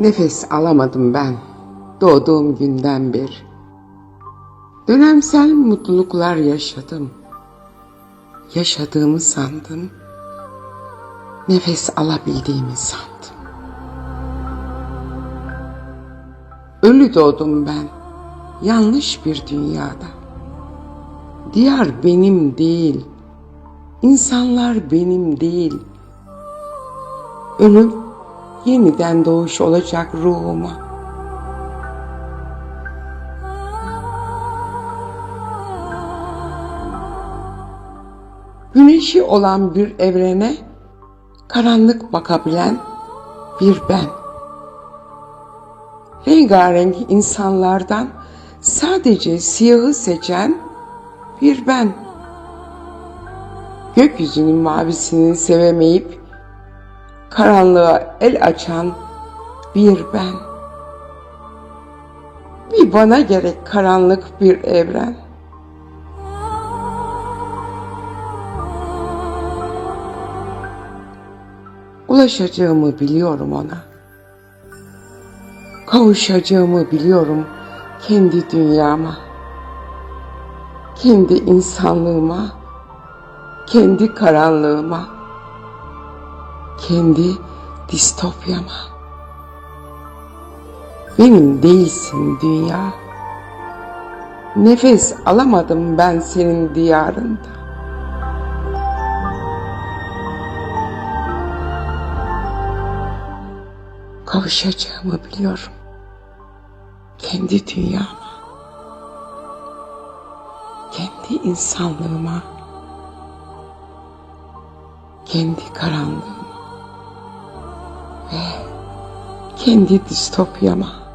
Nefes alamadım ben doğduğum günden beri. Dönemsel mutluluklar yaşadım. Yaşadığımı sandım. Nefes alabildiğimi sandım. Ölü doğdum ben. Yanlış bir dünyada. Diyar benim değil. İnsanlar benim değil. Ölüm yeniden doğuş olacak ruhuma. Güneşi olan bir evrene karanlık bakabilen bir ben. Rengarenk insanlardan sadece siyahı seçen bir ben. Gökyüzünün mavisini sevemeyip karanlığa el açan bir ben. Bir bana gerek karanlık bir evren. Ulaşacağımı biliyorum ona. Kavuşacağımı biliyorum kendi dünyama. Kendi insanlığıma, kendi karanlığıma, kendi distopyama. Benim değilsin dünya. Nefes alamadım ben senin diyarında. Kavuşacağımı biliyorum. Kendi dünyama. Kendi insanlığıma. Kendi karanlığıma. Kendi distopyama.